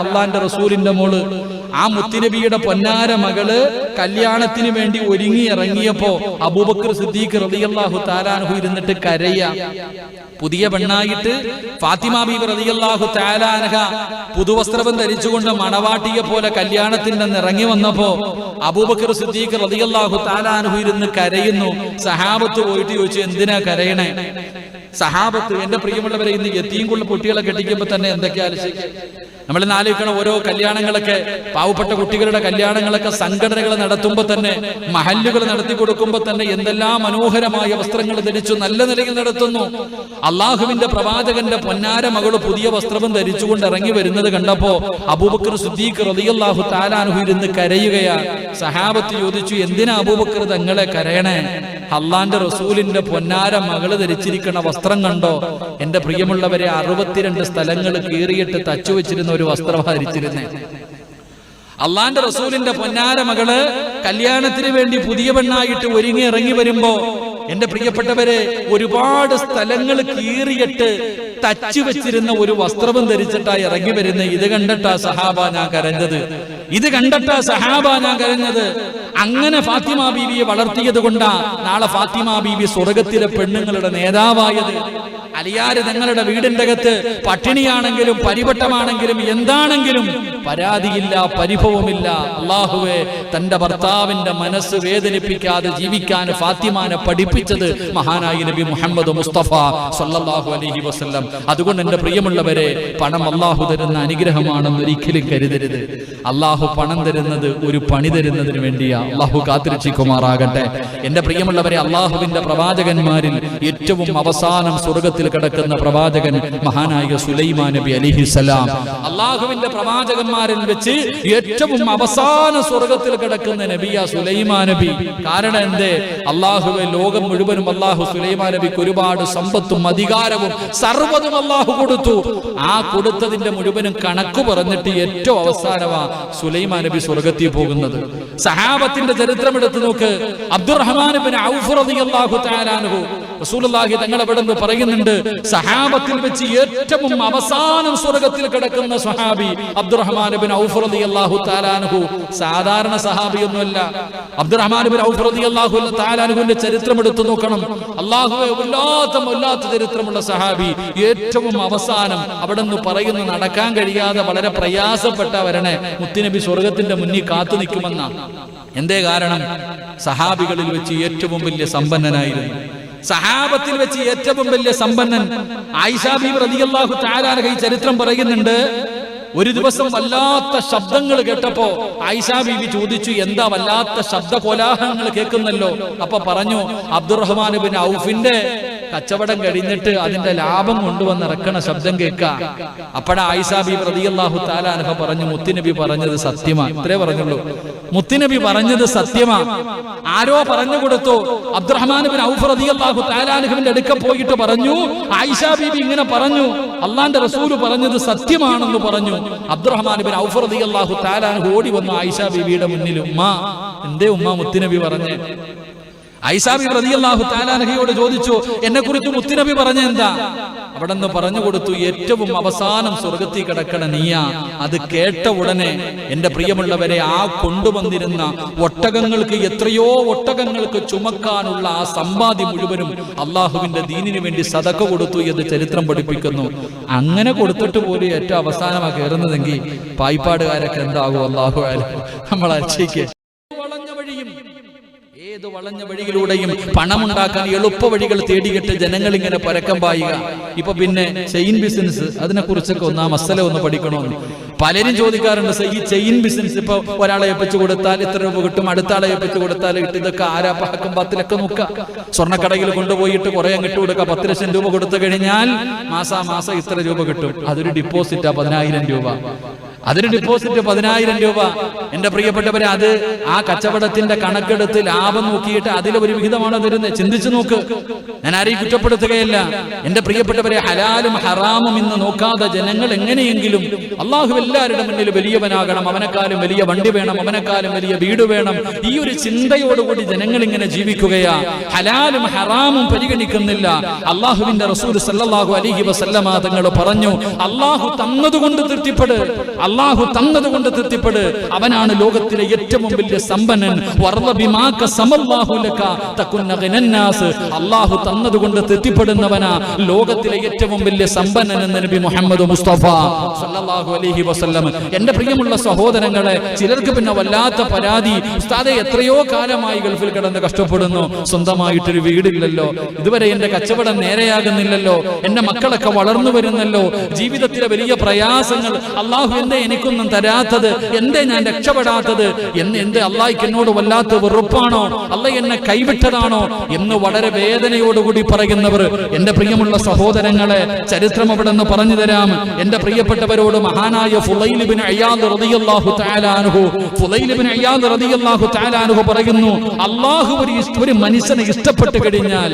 അള്ളാന്റെ റസൂലിന്റെ മോൾ. ആ മുത്തുനബിയുടെ പൊന്നാര മകൾ കല്യാണത്തിന് വേണ്ടി ഒരുങ്ങി ഇറങ്ങിയപ്പോ അബൂബക്കർ സിദ്ദീഖ് റളിയല്ലാഹു താലാൻഹു ഇരുന്നിട്ട് കരയ. പുതിയ പെണ്ണായിട്ട് ഫാത്തിമ ബീബ് റളിയല്ലാഹു താലാനഹ പുതുവസ്ത്രം ധരിച്ചുകൊണ്ട് മണവാട്ടിയെ പോലെ കല്യാണത്തിൽ നിന്ന് ഇറങ്ങി വന്നപ്പോ അബൂബക്കർ സിദ്ദീഖ് റതിയല്ലാഹു താലാൻഹു ഇരുന്ന് കരയുന്നു. സഹാബത്ത് പോയിട്ട് ചോദിച്ചു എന്തിനാ കരയണേ? സഹാബത്ത് എന്റെ പ്രിയമുള്ളവരെ ഇന്ന് എത്തിയും കുട്ടികളെ കെട്ടിക്കുമ്പോ തന്നെ എന്തൊക്കെ ആലോചിക്കുക നമ്മൾ ആലോചിക്കണം ഓരോ കല്യാണങ്ങളൊക്കെ പാവപ്പെട്ട കുട്ടികളുടെ കല്യാണങ്ങളൊക്കെ സംഘടനകൾ നടത്തുമ്പോൾ തന്നെ മഹല്ലുകൾ നടത്തി കൊടുക്കുമ്പോൾ തന്നെ എന്തെല്ലാം മനോഹരമായ വസ്ത്രങ്ങൾ ധരിച്ചു നല്ല നിലയിൽ നടത്തുന്നു. അള്ളാഹുവിന്റെ പ്രവാചകന്റെ പൊന്നാര മകൾ പുതിയ വസ്ത്രവും ധരിച്ചുകൊണ്ട് ഇറങ്ങി വരുന്നത് കണ്ടപ്പോ അബൂബക്കർ സുദ്ദീഖ് റളിയല്ലാഹു താലാനുഹു ഇരുന്ന് കരയുകയാ സഹാബത്ത് ചോദിച്ചു എന്തിനാ അബൂബക്കർ തങ്ങളെ കരയണേ? അള്ളാന്റെ റസൂലിന്റെ പൊന്നാര മകൾ ധരിച്ചിരിക്കുന്ന വസ്ത്രം കണ്ടോ? എന്റെ പ്രിയമുള്ളവരെ അറുപത്തിരണ്ട് സ്ഥലങ്ങൾ കീറിയിട്ട് തച്ചു വെച്ചിരുന്ന ഒരു വസ്ത്രം ധരിച്ചിരുന്നേ. അള്ളാന്റെ റസൂലിന്റെ പൊന്നാര മകൾ കല്യാണത്തിന് വേണ്ടി പുതിയ പെണ്ണായിട്ട് ഒരുങ്ങി ഇറങ്ങി വരുമ്പോ എന്റെ പ്രിയപ്പെട്ടവരെ ഒരുപാട് സ്ഥലങ്ങൾ കീറിയിട്ട് തച്ചു വെച്ചിരുന്ന ഒരു വസ്ത്രവും ധരിച്ചിട്ടാ ഇറങ്ങി വരുന്ന ഇത് കണ്ടിട്ടാ സഹാബ ഞാൻ കരഞ്ഞത്. ഇത് കണ്ടിട്ടാ സഹാബ ഞാൻ കരഞ്ഞത്. അങ്ങനെ ഫാത്തിമ ബീവിയെ വളർത്തിയത് കൊണ്ടാ നാളെ ഫാത്തിമ ബീവി സ്വർഗത്തിലെ പെണ്ണുങ്ങളുടെ നേതാവായത്. അലിയാര് തങ്ങളുടെ വീടിന്റെ അകത്ത് പട്ടിണിയാണെങ്കിലും പരിവട്ടമാണെങ്കിലും എന്താണെങ്കിലും പരാതിയില്ല പരിഭവമില്ല. അള്ളാഹുവെ തന്റെ ഭർത്താവിന്റെ മനസ്സ് വേദനിപ്പിക്കാതെ ജീവിക്കാൻ ഫാത്തിമാനെ പഠിപ്പിച്ചത് മഹാനായി നബി മുഹമ്മദ് മുസ്തഫ സല്ലാഹു അലൈഹി വസല്ലം. അതുകൊണ്ട് എന്റെ പ്രിയമുള്ളവരെ പണം അള്ളാഹു തരുന്ന അനുഗ്രഹമാണെന്ന് ഒരിക്കലും കരുതരുത്. അള്ളാഹു പണം തരുന്നത് ഒരു പണി തരുന്നതിന് വേണ്ടിയാ അള്ളാഹു കാത്തിരക്ഷിക്കുമാറാകട്ടെ എന്റെ പ്രിയമുള്ളവരെ അള്ളാഹുവിന്റെ പ്രവാചകന്മാരിൽ ഏറ്റവും അവസാനം സ്വർഗത്തിൽ കിടക്കുന്ന പ്രവാചകൻ മഹാനായ സുലൈമാൻ നബി അലിഹിസലാം അള്ളാഹുവിന്റെ പ്രവാചകന്മാരിൽ വെച്ച് ഏറ്റവും അവസാന സ്വർഗത്തിൽ കിടക്കുന്ന നബിയ സുലൈമാ നബി. കാരണം എന്തേ? അള്ളാഹുവെ ലോകം മുഴുവനും അള്ളാഹു സുലൈമാ നബിക്ക് ഒരുപാട് സമ്പത്തും അധികാരവും സർവതും അള്ളാഹു കൊടുത്തു. ആ കൊടുത്തതിന്റെ മുഴുവനും കണക്ക് പറഞ്ഞിട്ട് ഏറ്റവും അവസാനമാ സുലൈമാൻ നബി സ്വർഗത്തിൽ പോകുന്നത്. സഹാബത്തിന്റെ ചരിത്രം എടുത്തു നോക്ക്. അബ്ദുറഹ്മാൻ ഔഫ് റളിയല്ലാഹു റസൂലുള്ളാഹി തങ്ങൾ അവിടെ നിന്ന് പറയുന്നുണ്ട് സഹാബത്തിൽ വെച്ച് ഏറ്റവും അവസാനം സ്വർഗത്തിൽ കിടക്കുന്ന സഹാബി അബ്ദുറഹ്മാൻ ബിൻ ഔഫ് റളിയല്ലാഹു തആല അൻഹു. സാധാരണ സഹാബിയൊന്നുമല്ല. അബ്ദുറഹ്മാൻ ബിൻ ഔഫ് റളിയല്ലാഹു തആല അൻഹുവിന്റെ ചരിത്രം എടുത്തു നോക്കണം. അല്ലാഹുവേ വല്ലാത്ത വല്ലാത്ത ചരിത്രമുള്ള സഹാബി ഏറ്റവും അവസാനം അവിടെ നിന്ന് പറയുന്നു നടക്കാൻ കഴിയാതെ വളരെ പ്രയാസപ്പെട്ട വരണേ. മുത്തുനബി സ്വർഗത്തിന്റെ മുന്നിൽ കാത്തു നിൽക്കുമെന്നാണ് എന്തേ കാരണം? സഹാബികളിൽ വെച്ച് ഏറ്റവും വലിയ സമ്പന്നനായിരുന്നു. സഹാബത്തിൽ വെച്ച് ഏറ്റവും വലിയ സമ്പന്നൻ ആയിഷാബി പ്രതിയല്ലാഹു തആല ഈ ചരിത്രം പറയുന്നുണ്ട്. ഒരു ദിവസം വല്ലാത്ത ശബ്ദങ്ങൾ കേട്ടപ്പോ ആയിഷാ ബീവി ചോദിച്ചു എന്താ വല്ലാത്ത ശബ്ദ കോലാഹലങ്ങൾ കേൾക്കുന്നല്ലോ? അപ്പൊ പറഞ്ഞു അബ്ദുറഹ്മാൻ ബിൻ ഔഫിന്റെ കച്ചവടം കഴിഞ്ഞിട്ട് അതിന്റെ ലാഭം കൊണ്ടുവന്ന് ഇറക്കണ ശബ്ദം കേൾക്ക. അപ്പഴാ ആയിഷാ പ്രതിയല്ലാഹു അൻഹ പറഞ്ഞു മുത്തുനബി പറഞ്ഞത് സത്യമാ. ഇത്രേ പറഞ്ഞുള്ളൂ. മുത്തുനബി പറഞ്ഞത് സത്യമാ. ആരോ പറഞ്ഞു കൊടുത്തു. അബ്ദുറഹ്മാൻ ബിൻ ഔഫ് റളിയല്ലാഹു തആല അൻഹുവിന്റെ അടുക്ക പോയിട്ട് പറഞ്ഞു ആയിഷാ ബീബി ഇങ്ങനെ പറഞ്ഞു അള്ളാന്റെ റസൂൽ പറഞ്ഞത് സത്യമാണെന്ന് പറഞ്ഞു. അബ്ദുറഹ്മാൻ ബിൻ ഔഫ് റളിയല്ലാഹു തആല അൻഹു ഓടി വന്നു ആയിഷാ ബിബിയുടെ മുന്നിൽ ഉമ്മ എന്തേ ഉമ്മ മുത്തുനബി പറഞ്ഞേ? ഐസാബി റളിയല്ലാഹു താലാനഹയോട് ചോദിച്ചു എന്നെ കുറിച്ച് മുത്തുനബി പറഞ്ഞ എന്താ? അവിടെ നിന്ന് പറഞ്ഞു കൊടുത്തു ഏറ്റവും അവസാനം സ്വർഗത്തിൽ കിടക്കണ നീയ. അത് കേട്ട ഉടനെ എന്റെ പ്രിയമുള്ളവരെ ആ കൊണ്ടുവന്നിരുന്ന ഒട്ടകങ്ങൾക്ക് എത്രയോ ഒട്ടകങ്ങൾക്ക് ചുമക്കാനുള്ള ആ സമ്പാദ്യം മുഴുവനും അള്ളാഹുവിന്റെ ദീനിന് വേണ്ടി സതക്ക കൊടുത്തു എന്ന് ചരിത്രം പഠിപ്പിക്കുന്നു. അങ്ങനെ കൊടുത്തിട്ട് പോലും ഏറ്റവും അവസാനമാണ് കയറുന്നതെങ്കിൽ പായ്പാടുകാരൊക്കെ എന്താകും? അള്ളാഹു നമ്മൾ അച്ഛയ്ക്ക് ഏത് വളഞ്ഞ വഴിയിലൂടെയും പണമുണ്ടാക്കാൻ എളുപ്പ വഴികൾ തേടിയിട്ട് ജനങ്ങൾ ഇങ്ങനെ പരക്കം പായുക. ഇപ്പൊ പിന്നെ ചെയിൻ ബിസിനസ് അതിനെ കുറിച്ചൊക്കെ ഒന്ന് ആ മസല ഒന്ന് പഠിക്കണമെന്ന്. പലരും ചോദിക്കാറുണ്ട് "സർ, ഈ ചെയിൻ ബിസിനസ് ഇപ്പൊ ഒരാളെ ഏൽപ്പിച്ചു കൊടുത്താൽ ഇത്ര രൂപ കിട്ടും? അടുത്ത ആളെ ഏൽപ്പിച്ചു കൊടുത്താൽ കിട്ടും ഇതൊക്കെ ആരാ പഹക്കം പത്തിലൊക്കെ നോക്കുക സ്വർണക്കടയിൽ കൊണ്ടുപോയിട്ട് കുറെ അങ്ങിട്ട് കൊടുക്കുക പത്ത് ലക്ഷം രൂപ കൊടുത്തു കഴിഞ്ഞാൽ മാസാ മാസം ഇത്ര രൂപ കിട്ടും. അതൊരു ഡിപ്പോസിറ്റാ പതിനായിരം രൂപ. അതിന് ഡിപ്പോസിറ്റ് പതിനായിരം രൂപ. എന്റെ പ്രിയപ്പെട്ടവരെ അത് ആ കച്ചവടത്തിന്റെ കണക്കെടുത്ത് ലാഭം നോക്കിയിട്ട് അതിൽ ഒരു വിഹിതമാണ് തരുന്നത് ചിന്തിച്ചു നോക്ക്. ഞാൻ ആരെയും കുറ്റപ്പെടുത്തുകയല്ല. എന്റെ പ്രിയപ്പെട്ടവരെ ഹലാലും ഹറാമും ഇന്ന് നോക്കാതെ ജനങ്ങൾ എങ്ങനെയെങ്കിലും അള്ളാഹു എല്ലാവരുടെ മുന്നിൽ വലിയവനാകണം. അവനെക്കാളും വലിയ വണ്ടി വേണം അവനെക്കാളും വലിയ വീട് വേണം. ഈ ഒരു ചിന്തയോടുകൂടി ജനങ്ങൾ ഇങ്ങനെ ജീവിക്കുകയാ. ഹലാലും ഹറാമും പരിഗണിക്കുന്നില്ല. അള്ളാഹുവിന്റെ റസൂൽ സല്ലല്ലാഹു അലൈഹി വസല്ലമ തങ്ങൾ പറഞ്ഞു അള്ളാഹു തന്നതുകൊണ്ട് തൃപ്തിപ്പെട്. അള്ളാഹു തന്നതുകൊണ്ട് തൃപ്തിപ്പെട്. അവനാണ് ലോകത്തിലെ ഏറ്റവും വലിയ സമ്പന്നൻ. അള്ളാഹു തന്നതുകൊണ്ട് തൃപ്തിപ്പെടുന്നവനാ ലോകത്തിലെ ഏറ്റവും വലിയ സമ്പന്നൻ എന്ന് നബി മുഹമ്മദ് മുസ്തഫ സല്ലല്ലാഹു അലൈഹി വസല്ലം. എന്റെ പ്രിയമുള്ള സഹോദരങ്ങളെ ചിലർക്ക് പിന്നെ വല്ലാത്ത പരാതി. ഉസ്താദെ എത്രയോ കാലമായി ഗൾഫിൽ കിടന്ന് കഷ്ടപ്പെടുന്നു. സ്വന്തമായിട്ടൊരു വീടില്ലല്ലോ. ഇതുവരെ എന്റെ കച്ചവടം നേരെയാകുന്നില്ലല്ലോ. എന്റെ മക്കളൊക്കെ വളർന്നു വരുന്നല്ലോ. ജീവിതത്തിലെ വലിയ പ്രയാസങ്ങൾ അള്ളാഹു എന്തേ എനിക്കൊന്നും തരാത്തത്? എന്തേ ഞാൻ രക്ഷപ്പെടാത്തത്? എന്ന് എന്റെ അള്ളാഹിക്ക് എന്നോട് വല്ലാത്ത വെറുപ്പാണോ? അല്ല എന്നെ കൈവിട്ടതാണോ? എന്ന് വളരെ വേദനയോടുകൂടി പറയുന്നവർ എന്റെ പ്രിയമുള്ള സഹോദരങ്ങളെ ചരിത്രം അവിടെ നിന്ന് പറഞ്ഞു തരാം. എന്റെ പ്രിയപ്പെട്ടവരോട് മഹാനായ ഫുലൈൽ ബിൻ അയ്യാദ് റളിയല്ലാഹു തആല അൻഹു ഫുലൈൽ ബിൻ അയ്യാദ് റളിയല്ലാഹു തആല അൻഹു പറയുന്നു അള്ളാഹു ഒരു ഒരു മനുഷ്യനെ ഇഷ്ടപ്പെട്ട് കഴിഞ്ഞാൽ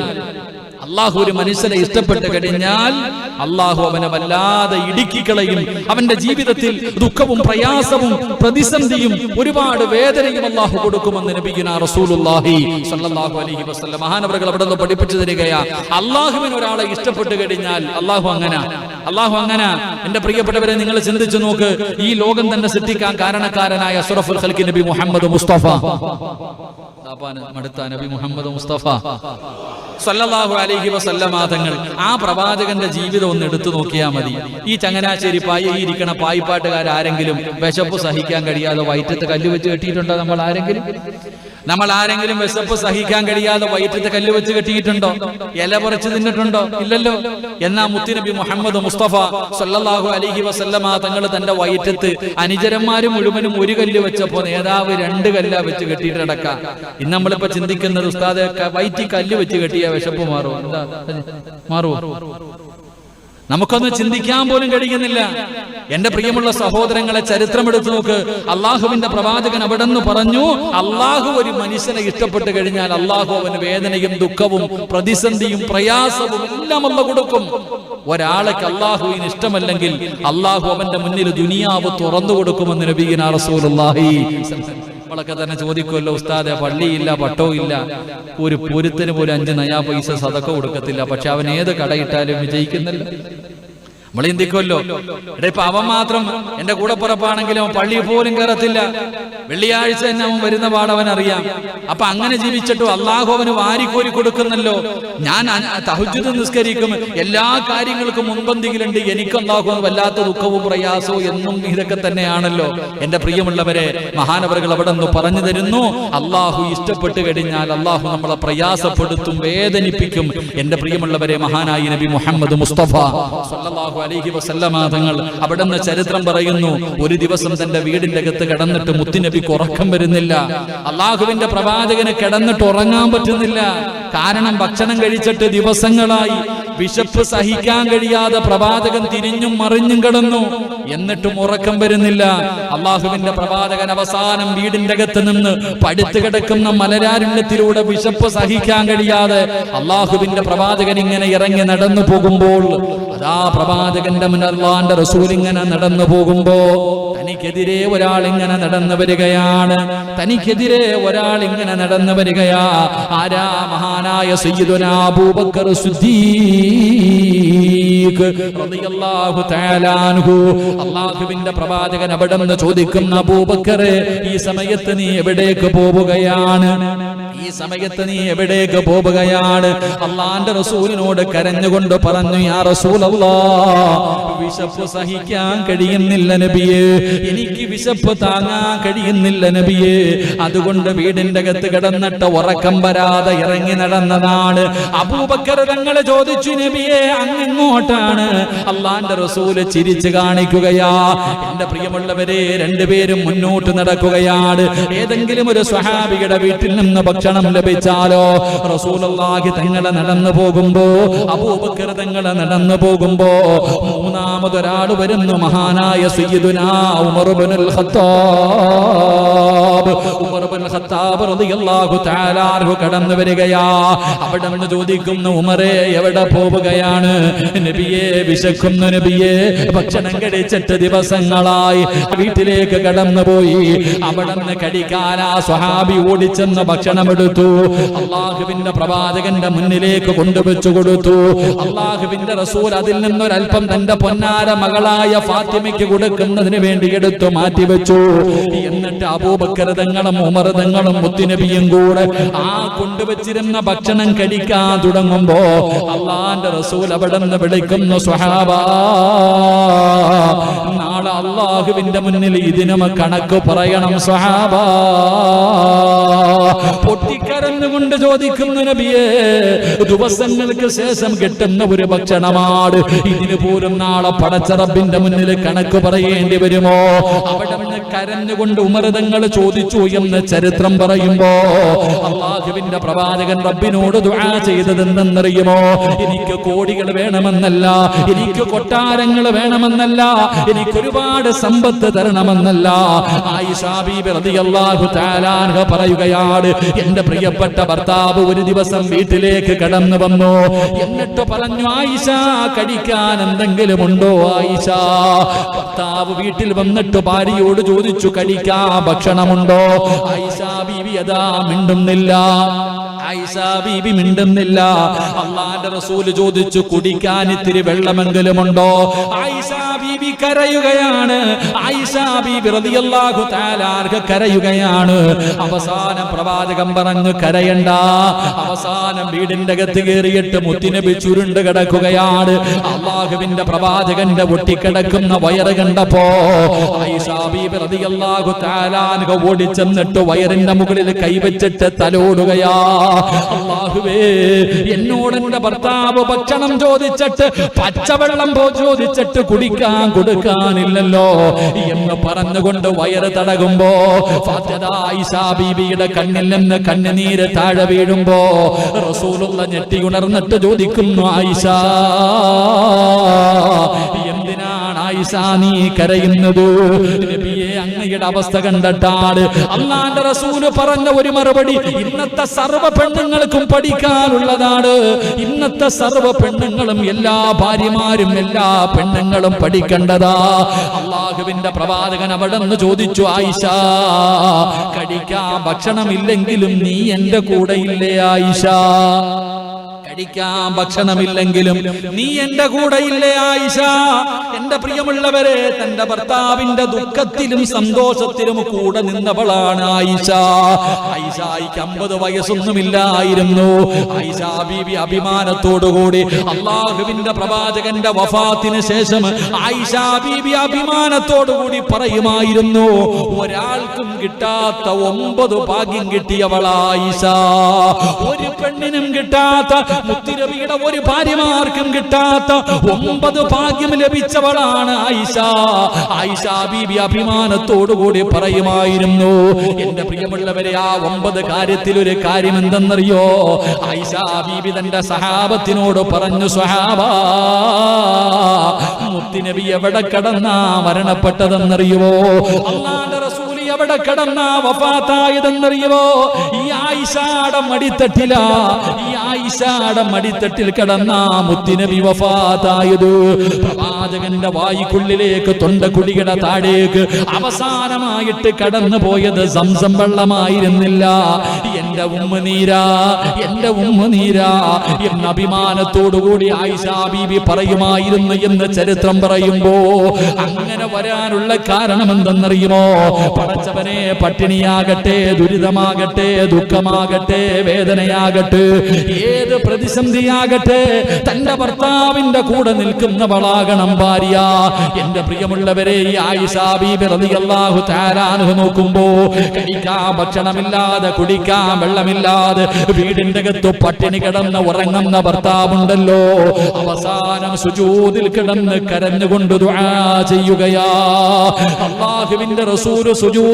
അള്ളാഹു ഒരു മനുഷ്യനെ ഇഷ്ടപ്പെട്ട് കഴിഞ്ഞാൽ അള്ളാഹു അവനെ വല്ലാതെ ഇടുക്കിക്കളയും. അവന്റെ ജീവിതത്തിൽ ദുഃഖവും പ്രയാസവും പ്രതിസന്ധിയും ഒരുപാട് വേദനയും അള്ളാഹു കൊടുക്കുമെന്ന് നബിഗുന റസൂലുല്ലാഹി സ്വല്ലല്ലാഹു അലൈഹി വസല്ലം. മഹാനവറുകൾ അവിടെ നിന്ന് പഠിപ്പിച്ചു തരികയാ അള്ളാഹുവിന് ഒരാളെ ഇഷ്ടപ്പെട്ട് കഴിഞ്ഞാൽ അള്ളാഹു അങ്ങനെ അള്ളാഹു അങ്ങനെ. എന്റെ പ്രിയപ്പെട്ടവരെ നിങ്ങൾ ചിന്തിച്ചു നോക്ക് ഈ ലോകം തന്നെ സൃഷ്ടിക്കാൻ കാരണക്കാരനായ സുറഫുൽ ഖൽക്കി നബി മുഹമ്മദ് മുസ്തഫ. മടുത്ത നബി മുഹമ്മദ് മുസ്തഫ. അലൈഹി വസല്ലമ തങ്ങൾ ആ പ്രവാചകന്റെ ജീവിതം ഒന്ന് എടുത്തു നോക്കിയാൽ മതി. ഈ ചങ്ങനാശ്ശേരി പായ ഇരിക്കണ പായിപ്പാട്ടുകാരാരെങ്കിലും വിശപ്പ് സഹിക്കാൻ കഴിയാതെ വയറ്റത്ത് കല്ലുവെച്ച് കെട്ടിയിട്ടുണ്ടോ നമ്മൾ ആരെങ്കിലും? നമ്മൾ ആരെങ്കിലും വിശപ്പ് സഹിക്കാൻ കഴിയാതെ വയറ്റത്ത് കല്ല് വെച്ച് കെട്ടിയിട്ടുണ്ടോ? ഇല പറിച്ച് തിന്നിട്ടുണ്ടോ? ഇല്ലല്ലോ. എന്നാ മുത്തുനബി മുഹമ്മദ് മുസ്തഫ സല്ലാഹു അലൈഹി വസല്ലമ തങ്ങൾ തന്റെ വയറ്റത്ത് അനുചരന്മാര് മുഴുവനും ഒരു കല്ല് വെച്ചപ്പോ നേതാവ് രണ്ട് കല്ല വെച്ച് കെട്ടിയിട്ട് നടക്കാം. ഇന്ന് നമ്മളിപ്പോ ചിന്തിക്കുന്നത് ഉസ്താദ് വയറ്റി കല്ല് വെച്ച് കെട്ടിയ വിശപ്പ് മാറുമോ എന്താ? നമുക്കൊന്നും ചിന്തിക്കാൻ പോലും കഴിയുന്നില്ല. എന്റെ പ്രിയമുള്ള സഹോദരങ്ങളെ ചരിത്രം എടുത്തു നോക്ക്. അള്ളാഹുവിന്റെ പ്രവാചകൻ അവിടെ നിന്ന് പറഞ്ഞു അള്ളാഹു ഒരു മനുഷ്യനെ ഇഷ്ടപ്പെട്ട് കഴിഞ്ഞാൽ അള്ളാഹു അവന് വേദനയും ദുഃഖവും പ്രതിസന്ധിയും പ്രയാസവും എല്ലാം അല്ല കൊടുക്കും. ഒരാളേക്ക് അള്ളാഹുവിന് ഇഷ്ടമല്ലെങ്കിൽ അള്ളാഹു അവന്റെ മുന്നിൽ ദുനിയാവ് തുറന്നു കൊടുക്കുമെന്ന് നബീന റസൂലുള്ളാഹി നമ്മളൊക്കെ തന്നെ ചോദിക്കുമല്ലോ ഉസ്താദെ പള്ളിയില്ല പട്ടവും ഇല്ല ഒരു പൊരുത്തിന് പോലും അഞ്ച് നയാ പൈസ സതക്ക കൊടുക്കത്തില്ല. പക്ഷെ അവൻ ഏത് കടയിട്ടാലും വിജയിക്കുന്നില്ല. നമ്മൾ ചിന്തിക്കുമല്ലോ എടേ ഇപ്പൊ അവൻ മാത്രം എന്റെ കൂടെ പുറപ്പാണെങ്കിലും പള്ളിയിൽ പോലും കയറത്തില്ല. വെള്ളിയാഴ്ച തന്നെ അവൻ വരുന്ന പാടവൻ അറിയാം. അപ്പൊ അങ്ങനെ ജീവിച്ചിട്ടും അള്ളാഹു അവന് വാരിക്കോരി കൊടുക്കുന്നല്ലോ. ഞാൻ തഹുജുദ് നിസ്കരിക്കും. എല്ലാ കാര്യങ്ങൾക്കും മുൻപന്തിയിലുണ്ട്. എനിക്ക് അള്ളാഹു വല്ലാത്ത ദുഃഖവും പ്രയാസവും എന്നും ഇതൊക്കെ തന്നെയാണല്ലോ. എന്റെ പ്രിയമുള്ളവരെ മഹാനവറുകൾ അവിടെ നിന്ന് പറഞ്ഞു തരുന്നു. അള്ളാഹു ഇഷ്ടപ്പെട്ട് കഴിഞ്ഞാൽ അള്ളാഹു നമ്മളെ പ്രയാസപ്പെടുത്തും വേദനിപ്പിക്കും. എന്റെ പ്രിയമുള്ളവരെ മഹാനായി നബി മുഹമ്മദ് മുസ്തഫ അലൈഹി വസല്ലമ തങ്ങൾ അവിടെ നിന്ന് ചരിത്രം പറയുന്നു ഒരു ദിവസം തന്റെ വീടിന്റെ അകത്ത് കിടന്നിട്ട് മുത്തുനബിക്ക് ഉറക്കം വരുന്നില്ല. അള്ളാഹുവിന്റെ പ്രവാചകന് കിടന്നിട്ട് ഉറങ്ങാൻ പറ്റുന്നില്ല. കാരണം ഭക്ഷണം കഴിച്ചിട്ട് ദിവസങ്ങളായി വിശപ്പ് സഹിക്കാൻ കഴിയാതെ പ്രവാചകൻ തിരിഞ്ഞും മറിഞ്ഞും കിടന്നു. എന്നിട്ടും ഉറക്കം വരുന്നില്ല. അള്ളാഹുവിന്റെ പ്രവാചകൻ അവസാനം വീടിന്റെ അകത്ത് നിന്ന് പടുത്തു കിടക്കുന്ന മലരാരുണ്യത്തിലൂടെ വിശപ്പ് സഹിക്കാൻ കഴിയാതെ അള്ളാഹുവിന്റെ പ്രവാചകൻ ഇങ്ങനെ ഇറങ്ങി നടന്നു പോകുമ്പോൾ അതാ പ്രവാചകന്റെ മുന്നർലാന്റെ റസൂൽ ഇങ്ങനെ നടന്നു പോകുമ്പോ തനിക്കെതിരെ ഒരാൾ ഇങ്ങനെ നടന്നു വരികയാണ്. തനിക്കെതിരെ ഒരാൾ ഇങ്ങനെ നടന്നു വരികയാ. ആരാ മഹാനായ സയ്യിദുനാ അബൂബക്കർ അൻഹു അള്ളാഹുവിന്റെ പ്രവാചകൻ അവിടെ നിന്ന് ചോദിക്കുന്ന അബൂബക്കറെ ഈ സമയത്ത് നീ എവിടേക്ക് പോവുകയാണ്? ഈ സമയത്ത് നീ എവിടേക്ക് പോവുകയാണ്? അള്ളാന്റെ റസൂലിനോട് കരഞ്ഞുകൊണ്ട് പറഞ്ഞു യാ റസൂലല്ലാ വിശപ്പ് സഹിക്കാൻ കഴിയുന്നില്ല നബിയേ. എനിക്ക് വിശപ്പ് താങ്ങാൻ കഴിയുന്നില്ല നബിയേ. അതുകൊണ്ട് വീടിന്റെ അകത്ത് കിടന്നിട്ട് ഉറക്കം വരാതെ ഇറങ്ങി നടന്നതാണ്. അബൂബക്കർ തങ്ങളെ ചോദിച്ചു നബിയെ അങ്ങോട്ടാണ് അള്ളാന്റെ റസൂൽ ചിരിച്ചു കാണിക്കുകയാ. എന്റെ പ്രിയമുള്ളവരെ രണ്ടുപേരും മുന്നോട്ട് നടക്കുകയാണ്. ഏതെങ്കിലും ഒരു സ്വഹാബിയുടെ വീട്ടിൽ നിന്ന് ഭക്ഷണം ലഭിച്ചാലോ? റസൂലല്ലാഹി തങ്ങളെ നടന്നു പോകുമ്പോ അബൂബക്കർ തങ്ങളെ നടന്നു പോകുമ്പോ മൂന്നാമതൊരാൾ വരുന്നു. മഹാനായ സയ്യിദുനാ Umar ibnul Khattab. Umar ibnul Khattab റളിയല്ലാഹു തആല അൻഹു കടന്നു വരികയാ. അവിടെ നിന്ന് ചോദിക്കുന്നു ഉമറേ എവിടെ പോവുകയാണ്? നബിയെ വിശക്കുന്നു നബിയെ. ഭക്ഷണം കഴിച്ചിട്ട് ദിവസങ്ങളായി വീട്ടിലേക്ക് കടന്നുപോയി അവിടെ നിന്ന് കടിക്കാൻ ആ സ്വഹാബി ഓടിച്ചെന്ന് ഭക്ഷണം എടുത്തു അള്ളാഹുവിന്റെ പ്രവാചകന്റെ മുന്നിലേക്ക് കൊണ്ടുവച്ചു കൊടുത്തു. അള്ളാഹുവിന്റെ റസൂൽ അത് അതിൽ നിന്നൊരൽപ്പം തന്റെ പൊന്നാര മകളായ ഫാത്തിമയ്ക്ക് കൊടുക്കുന്നതിന് വേണ്ടി എടുത്തു മാറ്റിവെച്ചു എന്നിട്ട് അബൂബക്കരതങ്ങളും ഉമർതങ്ങളും മുത്തുനബിയും കൂടെ ആ കൊണ്ടുവച്ചിരുന്ന ഭക്ഷണം കഴിക്കാൻ തുടങ്ങുമ്പോ അള്ളാന്റെ റസൂൽ അവിടെ നിന്ന് വിളിക്കുന്നു സ്വഹാബ നാളെ അള്ളാഹുവിന്റെ മുന്നിൽ ഇതിനും കണക്ക് പറയണം സ്വഹാബ. പൊട്ടിക്കരന്നുകൊണ്ട് ചോദിക്കുന്നു നബിയെ ദിവസങ്ങൾക്ക് ശേഷം കിട്ടുന്ന ഒരു ഭക്ഷണമാണ്. ഇതിന് പോലും നാളെ പടച്ചറബിന്റെ മുന്നിൽ കണക്ക് പറയേണ്ടി വരുമോ? അവിടെ കരഞ്ഞുകൊണ്ട് ഉമരതങ്ങൾ ചോദിച്ചു എന്ന് ചരിത്രം പറയുമ്പോ അള്ളാഹുവിന്റെ പ്രവാചകൻ റബ്ബിനോട് ദുആ ചെയ്തത് എനിക്ക് കോടികൾ വേണമെന്നല്ല എനിക്ക് കൊട്ടാരങ്ങൾ വേണമെന്നല്ല എനിക്ക് ഒരുപാട് സമ്പത്ത് തരണമെന്നല്ല. പറയുകയാണ് എന്റെ പ്രിയപ്പെട്ട ഭർത്താവ് ഒരു ദിവസം വീട്ടിലേക്ക് കടന്നു വന്നു. എന്നിട്ട് പറഞ്ഞു ആയിഷ കഴിക്കാൻ എന്തെങ്കിലും ഉണ്ടോ? ആയിഷ ഭർത്താവ് വീട്ടിൽ വന്നിട്ട് ഭാര്യയോട് ചോദിച്ചു കഴിക്കാ ഭക്ഷണമുണ്ടോ? ആയിഷ ബീവി അതാ മിണ്ടുന്നില്ല. ആയിഷ ബീബി മിണ്ടുന്നില്ല. അള്ളാന്റെ റസൂൽ ചോദിച്ചു കുടിക്കാൻ ഇത്തിരി വെള്ളമെങ്കിലും ഉണ്ടോ? ആയിഷ ബീബി കരയുകയാണ്. ആയിഷ ബീബി റളിയല്ലാഹു തആല അൻഹ കരയുകയാണ്. അവസാനം പ്രവാചകം പറഞ്ഞു കരയണ്ട. അവസാനം വീടിന്റെ അകത്ത് കയറിയിട്ട് മുത്തിനബി ചുരുണ്ട് കിടക്കുകയാണ്. അള്ളാഹുവിന്റെ പ്രവാചകന്റെ ഒട്ടിക്കിടക്കുന്ന വയറ് കണ്ടപ്പോ ഓടിച്ചെന്നിട്ട് വയറിന്റെ മുകളിൽ കൈവച്ചിട്ട് തലോടുകയാ. അള്ളാഹുവേ എന്നോട് എന്റെ ഭർത്താവ് ഭക്ഷണം ചോദിച്ചിട്ട് പച്ചവെള്ളം ചോദിച്ചിട്ട് കുടിക്കാൻ കൊടുക്കാനില്ലല്ലോ എന്ന് പറഞ്ഞുകൊണ്ട് വയറ് തടകുമ്പോ ബീബിയുടെ കണ്ണിൽ നിന്ന് കണ്ണുനീര് താഴെ വീഴുമ്പോ റസൂലുള്ള ഞെട്ടി ഉണർന്നിട്ട് ചോദിക്കുന്നു ആയിഷ ആയിഷ നീ കരയുന്നത്? നബിയെ അങ്ങയുടെ അവസ്ഥ കണ്ടിട്ടാണ്. അള്ളാന്റെ റസൂൽ പറഞ്ഞ ഒരു മറുപടി ഇന്നത്തെ സർവ പെണ്ണുങ്ങൾക്കും പഠിക്കാനുള്ളതാണ്. ഇന്നത്തെ സർവ പെണ്ണുങ്ങളും എല്ലാ ഭാര്യമാരും എല്ലാ പെണ്ണുങ്ങളും പഠിക്കേണ്ടതാ. അള്ളാഹുവിന്റെ പ്രവാചകൻ അവിടെ നിന്ന് ചോദിച്ചു ആയിഷ കടിക്കാൻ ഭക്ഷണമില്ലെങ്കിലും നീ എന്റെ കൂടെ ഇല്ലേ ആയിഷ? കഴിക്കാൻ ഭക്ഷണമില്ലെങ്കിലും നീ എന്റെ കൂടെ ഇല്ലേ ആയിഷ? എന്റെ പ്രിയമുള്ളവരെ തന്റെ ഭർത്താവിന്റെ ദുഃഖത്തിലും സന്തോഷത്തിലും കൂടെ നിന്നവളാണ് ആയിഷ. ആയിഷായിക്ക് അമ്പത് വയസ്സൊന്നുമില്ലായിരുന്നു. ആയിഷ ബീബി അഭിമാനത്തോടുകൂടി അള്ളാഹുവിന്റെ പ്രവാചകന്റെ വഫാത്തിന് ശേഷം ആയിഷ ബീബി അഭിമാനത്തോടുകൂടി പറയുമായിരുന്നു ഒരാൾക്കും കിട്ടാത്ത ഒമ്പത് ഭാഗ്യം കിട്ടിയവളായിഷ ഒരു പെണ്ണിനും കിട്ടാത്ത മുത്തിരവിയുടെ ഒരു ഭാര്യമാർക്കും കിട്ടാത്ത ഒമ്പത് ഭാഗ്യം ലഭിച്ചവളാണ് ആയിഷ. ആയിഷ ബീബി അഭിമാനത്തോടുകൂടി പറയുമായിരുന്നു എന്റെ പ്രിയമുള്ളവരെ ആ ഒമ്പത് കാര്യത്തിൽ ഒരു കാര്യം എന്തെന്നറിയോ? ആയിഷ ബീബി തന്റെ സഹാബത്തിനോട് പറഞ്ഞു സഹാബ മുത്തിനബി എവിടെ കടന്നാ മരണപ്പെട്ടതെന്നറിയുമോ അള്ളാന്റെ എവിടെ കടന്ന വഫാത്തായതെന്നറിയുമോ? ഈ ആയിഷാടെ മടിത്തട്ടില ഈ ആയിഷാടെ മടിത്തട്ടിൽ കടന്ന മുത്തിനബി വഫാത്തായത്. പ്രവാചകന്റെ വായിക്കുള്ളിലേക്ക് തൊണ്ടക്കുടിയുടെ താഴേക്ക് അവസാനമായിട്ട് കടന്നു പോയത് സംസം വെള്ളമായിരുന്നില്ല. എന്റെ ഉമ്മ നീരാ എന്റെ ഉമ്മ നീരാ എന്ന അഭിമാനത്തോടുകൂടി ആയിഷ ബീബി പറയുമായിരുന്നു എന്ന് ചരിത്രം പറയുമ്പോ അങ്ങനെ വരാനുള്ള കാരണം എന്തെന്നറിയുമോ പടച്ചവനെ പട്ടിണിയാകട്ടെ ദുരിതമാകട്ടെ ദുഃഖമാകട്ടെ വേദനയാകട്ടെ ഏത് പ്രതിസന്ധിയാകട്ടെ തന്റെ ഭർത്താവിന്റെ കൂടെ നിൽക്കുന്നവളാകണം ഭാര്യ. എന്റെ പ്രിയമുള്ളവരെ ഈ ആയിഷ ബീബി റളിയല്ലാഹു തആല അൻഹു നോക്കുമ്പോ കഴിക്കാൻ ഭക്ഷണമില്ലാതെ കുടിക്കാൻ വെള്ളമില്ലാതെ വീടിന്റെ അകത്ത് പട്ടിണി കിടന്ന് ഉറങ്ങുന്ന ഭർത്താവുണ്ടല്ലോ. അവസാനം സുജൂദിൽ കിടന്ന് കരഞ്ഞുകൊണ്ട് ചെയ്യുകയാ. അള്ളാഹുവിന്റെ റസൂൽ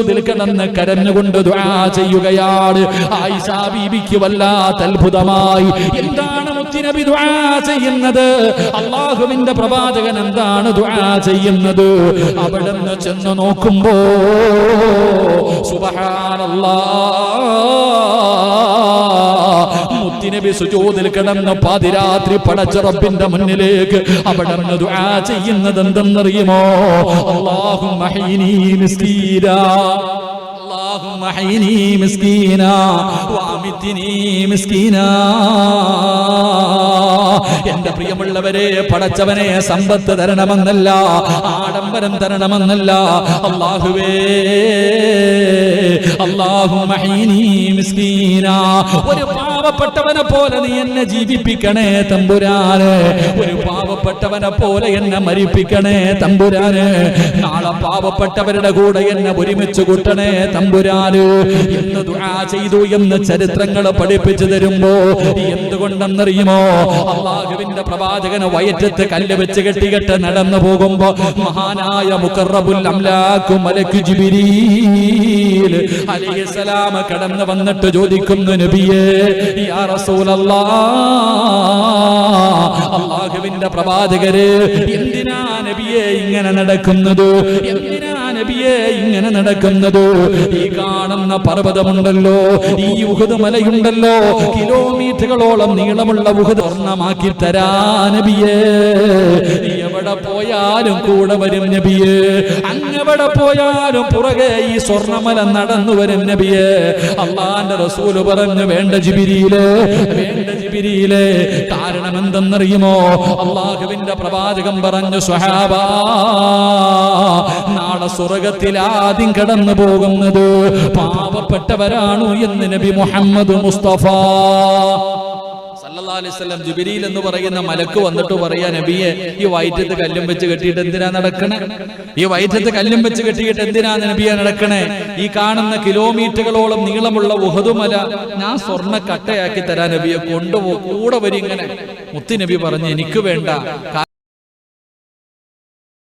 സുജൂദിൽ കിടന്ന് കരഞ്ഞുകൊണ്ട് ദുആ ചെയ്യുകയാണ്. ആയിഷ ബീബിക്ക് വല്ലാത്ത അത്ഭുതമായി. എന്താണ് മുത്തിനബി ദുആ ചെയ്യുന്നത്? അള്ളാഹുവിന്റെ പ്രവാചകൻ എന്താണ് ദുആ ചെയ്യുന്നത്? അവിടെ നിന്ന് ചെന്ന് നോക്കുമ്പോ സുബ്ഹാനല്ലാഹ് മുത്തിനബി സുജൂദിൽ കിടന്ന് പാതിരാത്രി പടച്ച റബ്ബിന്റെ മുന്നിലേക്ക് അവിടെ നിന്ന് ദുആ ചെയ്യുന്നത് എന്തെന്നറിയുമോ അല്ലാഹുമ്മ ഹീനി മിസ്കീനാ اللهم احيني مسكينا وامتني مسكينا എന്റെ പ്രിയമുള്ളവരെ പടച്ചവനെ സമ്പത്ത് തരണമെന്നല്ല ആഡംബരം തരണമെന്നല്ല അള്ളാഹുവേ അള്ളാഹുമ്മ ഹീനി മിസ്കീനാ. ഒരു പാവപ്പെട്ടവനെ പോലെ നീ എന്നെ ജീവിപ്പിക്കണേ തമ്പുരാനെ. ഒരു പാവപ്പെട്ടവനെ പോലെ എന്നെ മരിപ്പിക്കണേ തമ്പുരാന്. നാളെ പാവപ്പെട്ടവരുടെ കൂടെ എന്നെ ഒരുമിച്ച് കൂട്ടണേ തമ്പുരാന്. എന്ന് ദുആ ചെയ്തു എന്ന് ചരിത്രങ്ങൾ പഠിപ്പിച്ചു തരുമ്പോ എന്തുകൊണ്ടെന്നറിയുമോ? അള്ളാഹുവിന്റെ പ്രവാചകന് വയറ്റത്ത് കല്ല് വെച്ച് കെട്ടികെട്ട് നടന്നു പോകുമ്പോ മഹാനായ മുഖറബുൽ അംലാക്കു മലക്ക് ജിബിരീൽ അലൈഹിസ്സലാം കടന്നു വന്നിട്ട് ചോദിക്കുന്നു നബിയേ യാ റസൂലല്ലാ അള്ളാഹുവിന്റെ പ്രവാചകര് എന്തിനാ നബിയെ ഇങ്ങനെ നടക്കുന്നത്? എന്തിനാ നബിയെ ഇങ്ങനെ നടക്കുന്നത്? ഈ കാണുന്ന പർവതമുണ്ടല്ലോ. ഈ ഉഹുദ് മലയുണ്ടല്ലോ. കിലോമീറ്ററുകളോളം നീളമുള്ള ഉഹുദ് സ്വർണമാക്കി തരാ നബിയേ. എവിടെ പോയാലും കൂടെ വരും നബിയേ. അങ്ങവിടെ പോയാലും പുറകെ ഈ സ്വർണമല നടന്നു വരും നബിയേ. അള്ളാന്റെ റസൂൽ പറഞ്ഞു വേണ്ട ജിബിരിയിലെ വേണ്ട ജിബിരിയിലെ കാരണം എന്തെന്നറിയുമോ? അള്ളാഹുവിന്റെ പ്രവാചകം പറഞ്ഞു സ്വഹാബ നാളെ സ്വർഗത്തിൽ ആദ്യം കടന്നു പോകുന്നത് പാവപ്പെട്ടവരാണു എന്ന് നബി മുഹമ്മദ് മുസ്തഫ. സല്ലല്ലാഹു അലൈഹി വസല്ലം ജിബ്രീൽ എന്ന് പറയുന്ന മലക്ക് വന്നിട്ട് പറയാ നബിയെ ഈ വയറ്റത്ത് കല്ലും വെച്ച് കെട്ടിയിട്ട് എന്തിനാ നടക്കണേ? ഈ വയറ്റത്ത് കല്ലും വെച്ച് കെട്ടിയിട്ട് എന്തിനാ നബിയെ നടക്കണേ? ഈ കാണുന്ന കിലോമീറ്ററുകളോളം നീളമുള്ള ഉഹദുമല ഞാൻ സ്വർണ കട്ടയാക്കി തരാ നബിയെ കൊണ്ടുപോ കൂടെ ഇങ്ങനെ. മുത്തി നബി പറഞ്ഞു എനിക്ക് വേണ്ട.